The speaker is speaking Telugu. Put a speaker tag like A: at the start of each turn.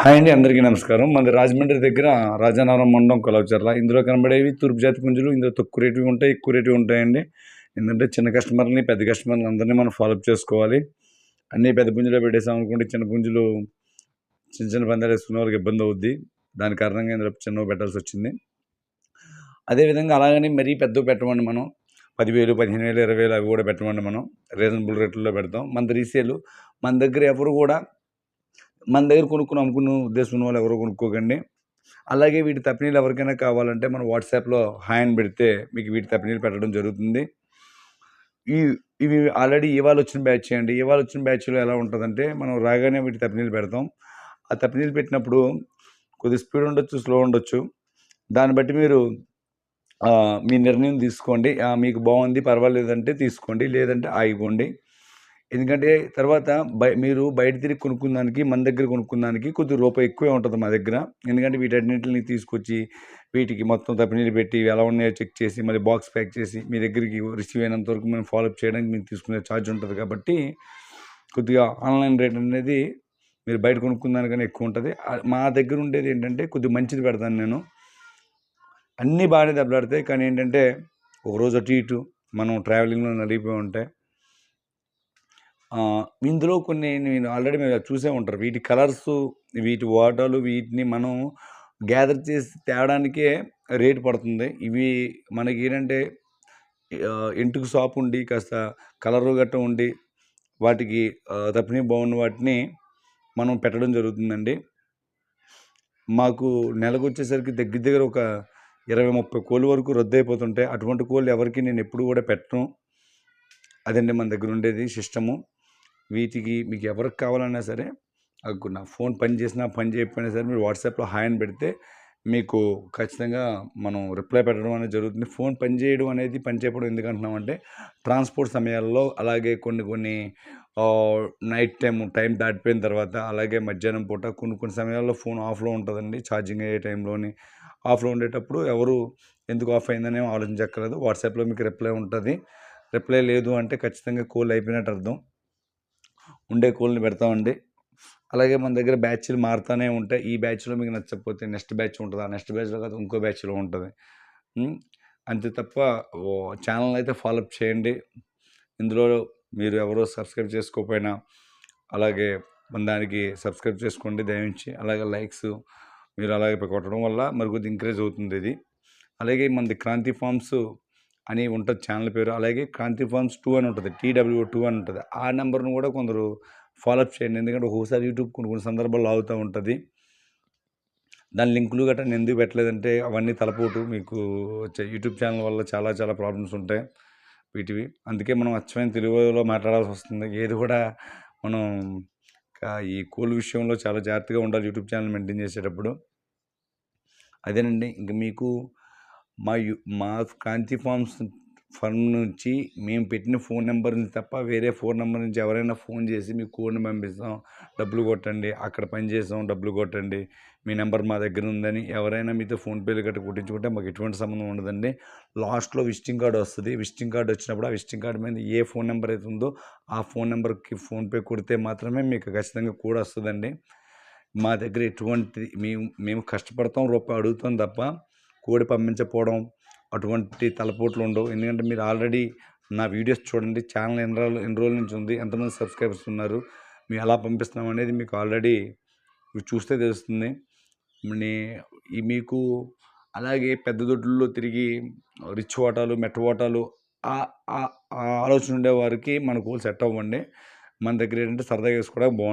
A: హాయ్ అండి అందరికీ నమస్కారం. మనది రాజమండ్రి దగ్గర రాజానగరం మండలం కొలవచర్ల. ఇందులో కనబడేవి తూర్పు జాతి పుంజులు ఇందులో తక్కువ రేటువి ఉంటాయి ఎక్కువ రేటువి ఉంటాయండి. ఎందుకంటే చిన్న కస్టమర్ని పెద్ద కస్టమర్ని అందరినీ మనం ఫాలోఅప్ చేసుకోవాలి. అన్నీ పెద్ద పుంజులో పెట్టేసాం అనుకుంటే చిన్న పుంజులు చిన్న చిన్న పందాలు వేసుకునే వాళ్ళకి ఇబ్బంది అవుద్ది. దాని కారణంగా ఇందులో చిన్నవి పెట్టాల్సి వచ్చింది. అదేవిధంగా అలాగని మరీ పెద్దవి పెట్టమండి మనం. పదివేలు పదిహేను వేలు ఇరవై వేలు అవి కూడా పెట్టమండి మనం. రీజనబుల్ రేట్లలో పెడతాం. మన రీసేలు మన దగ్గర ఎవరు కూడా మన దగ్గర కొనుక్కుని అమ్ముకున్న ఉద్దేశం ఉన్న వాళ్ళు ఎవరో కొనుక్కోకండి. అలాగే వీటి తప్పినీళ్ళు ఎవరికైనా కావాలంటే మనం వాట్సాప్లో హాయ్ అని పెడితే మీకు వీటి తప్పినీళ్ళు పెట్టడం జరుగుతుంది. ఈ ఇవి ఆల్రెడీ ఇవాళ వచ్చిన బ్యాచ్ అండి. ఇవాళ వచ్చిన బ్యాచ్లో ఎలా ఉంటుందంటే మనం రాగానే వీటి తప్పినీళ్ళు పెడతాం. ఆ తప్పినీళ్ళు పెట్టినప్పుడు కొద్ది స్పీడ్ ఉండొచ్చు స్లో ఉండొచ్చు. దాన్ని బట్టి మీరు మీ నిర్ణయం తీసుకోండి. మీకు బాగుంది పర్వాలేదంటే తీసుకోండి. లేదంటే ఆగిపోండి. ఎందుకంటే తర్వాత బయ మీరు బయట తిరిగి కొనుక్కుందానికి మన దగ్గర కొనుక్కుందానికి కొద్ది రూపాయి ఎక్కువే ఉంటుంది మా దగ్గర. ఎందుకంటే వీటన్నింటిని తీసుకొచ్చి వీటికి మొత్తం తప్పినీళ్ళు పెట్టి ఎలా ఉన్నాయో చెక్ చేసి మళ్ళీ బాక్స్ ప్యాక్ చేసి మీ దగ్గరికి రిసీవ్ అయినంత వరకు మేము ఫాలోఅప్ చేయడానికి మేము తీసుకునే ఛార్జ్ ఉంటుంది కాబట్టి కొద్దిగా ఆన్లైన్ రేట్ అనేది మీరు బయట కొనుక్కుందానికన్నా ఎక్కువ ఉంటుంది. మా దగ్గర ఉండేది ఏంటంటే కొద్దిగా మంచిది పెడతాను నేను. అన్నీ బాగానే దెబ్బలాడతాయి. కానీ ఏంటంటే ఒక రోజు అటు ఇటు మనం ట్రావెలింగ్లో నలిగిపోయి ఉంటాయి ఇందులో కొన్ని నేను ఆల్రెడీ మీరు చూసే ఉంటారు. వీటి కలర్స్ వీటి వాటాలు వీటిని మనం గ్యాదర్ చేసి తేవడానికే రేటు పడుతుంది. ఇవి మనకి ఏంటంటే ఇంటికి షాప్ ఉండి కాస్త కలరు గట్ట ఉండి వాటికి తప్పిని బాగున్న వాటిని మనం పెట్టడం జరుగుతుందండి. మాకు నెలకు వచ్చేసరికి దగ్గర దగ్గర ఒక ఇరవై ముప్పై కోళ్ళు వరకు రద్దు అయిపోతుంటాయి అటువంటి కోళ్ళు ఎవరికి నేను ఎప్పుడు కూడా పెట్టను. అదండి మన దగ్గర ఉండేది సిస్టము. వీటికి మీకు ఎవరికి కావాలన్నా సరే నా ఫోన్ పని చేసినా పని చేయకపోయినా సరే మీరు వాట్సాప్లో హాయ్ అని పెడితే మీకు ఖచ్చితంగా మనం రిప్లై పెట్టడం అనేది జరుగుతుంది. ఫోన్ పని చేయడం అనేది పని చేయడం ఎందుకంటున్నామంటే ట్రాన్స్పోర్ట్ సమయాల్లో అలాగే కొన్ని కొన్ని నైట్ టైం టైం దాటిపోయిన తర్వాత అలాగే మధ్యాహ్నం పూట కొన్ని కొన్ని సమయాల్లో ఫోన్ ఆఫ్లో ఉంటుందండి. ఛార్జింగ్ అయ్యే టైంలోని ఆఫ్లో ఉండేటప్పుడు ఎవరు ఎందుకు ఆఫ్ అయిందనే ఆలోచించక్కర్లేదు. వాట్సాప్లో మీకు రిప్లై ఉంటుంది. రిప్లై లేదు అంటే ఖచ్చితంగా కోల్ అయిపోయినట్టు అర్థం. ఉండే కూలని పెడతామండి. అలాగే మన దగ్గర బ్యాచ్లు మారుతూనే ఉంటాయి. ఈ బ్యాచ్లో మీకు నచ్చకపోతే నెక్స్ట్ బ్యాచ్ ఉంటుంది. ఆ నెక్స్ట్ బ్యాచ్లో కాదు ఇంకో బ్యాచ్లో ఉంటుంది. అంతే తప్ప ఓ ఛానల్ అయితే ఫాలోఅప్ చేయండి. ఇందులో మీరు ఎవరో సబ్స్క్రైబ్ చేసుకోకపోయినా అలాగే మన దానికి సబ్స్క్రైబ్ చేసుకోండి దయవించి. అలాగే లైక్స్ మీరు అలాగే కొట్టడం వల్ల మరి కొద్దిగా ఇంక్రీజ్ అవుతుంది ఇది. అలాగే మనది క్రాంతి ఫార్మ్స్ అని ఉంటుంది ఛానల్ పేరు. అలాగే కాంతి ఫార్మ్స్ టూ అని ఉంటుంది టీడబ్ల్యూ టూ అని ఉంటుంది. ఆ నెంబర్ను కూడా కొందరు ఫాలోఅప్ చేయండి. ఎందుకంటే ఒక్కొక్కసారి యూట్యూబ్ కొన్ని కొన్ని సందర్భాల్లో అవుతూ ఉంటుంది. దాని లింకులు గట్రా నేను ఎందుకు పెట్టలేదంటే అవన్నీ తలపోటు. మీకు వచ్చే యూట్యూబ్ ఛానల్ వల్ల చాలా చాలా ప్రాబ్లమ్స్ ఉంటాయి వీటివి. అందుకే మనం అచ్చమైన తెలుగులో మాట్లాడాల్సి వస్తుంది. ఏది కూడా మనం ఈ కోల్ విషయంలో చాలా జాగ్రత్తగా ఉండాలి యూట్యూబ్ ఛానల్ మెయింటైన్ చేసేటప్పుడు. అదేనండి. ఇంక మీకు మా మా కాంతి ఫార్మ్స్ ఫర్మ్ నుంచి మేము పెట్టిన ఫోన్ నెంబర్ నుంచి తప్ప వేరే ఫోన్ నెంబర్ నుంచి ఎవరైనా ఫోన్ చేసి మీ కోడ్ని పంపిస్తాం. డబ్బులు కొట్టండి అక్కడ పని చేస్తాం డబ్బులు కొట్టండి. మీ నెంబర్ మా దగ్గర ఉందని ఎవరైనా మీతో ఫోన్పేలు గట్రా కొట్టించుకుంటే మాకు ఎటువంటి సంబంధం ఉండదండి. లాస్ట్లో విజిటింగ్ కార్డు వస్తుంది. విజిటింగ్ కార్డు వచ్చినప్పుడు ఆ విజిటింగ్ కార్డు మీద ఏ ఫోన్ నెంబర్ అయితే ఉందో ఆ ఫోన్ నెంబర్కి ఫోన్పే కొడితే మాత్రమే మీకు ఖచ్చితంగా కూడా వస్తుందండి. మా దగ్గర ఎటువంటి మేము మేము కష్టపడతాం రూపాయి అడుగుతాం తప్ప కోడి పంపించకపోవడం అటువంటి తలపోట్లు ఉండవు. ఎందుకంటే మీరు ఆల్రెడీ నా వీడియోస్ చూడండి. ఛానల్ ఎన్ని రోజులు ఎన్ని రోజుల నుంచి ఉంది? ఎంతమంది సబ్స్క్రైబర్స్ ఉన్నారు? మేము ఎలా పంపిస్తున్నాం అనేది మీకు ఆల్రెడీ చూస్తే తెలుస్తుంది. ఈ మీకు అలాగే పెద్ద దొడ్లలో తిరిగి రిచ్ ఓటాలు మెట్ట ఓటాలు ఆలోచన ఉండే వారికి మన కోల్ సెట్ అవ్వండి. మన దగ్గర ఏంటంటే సరదాగా వేసుకోవడానికి బాగుంటుంది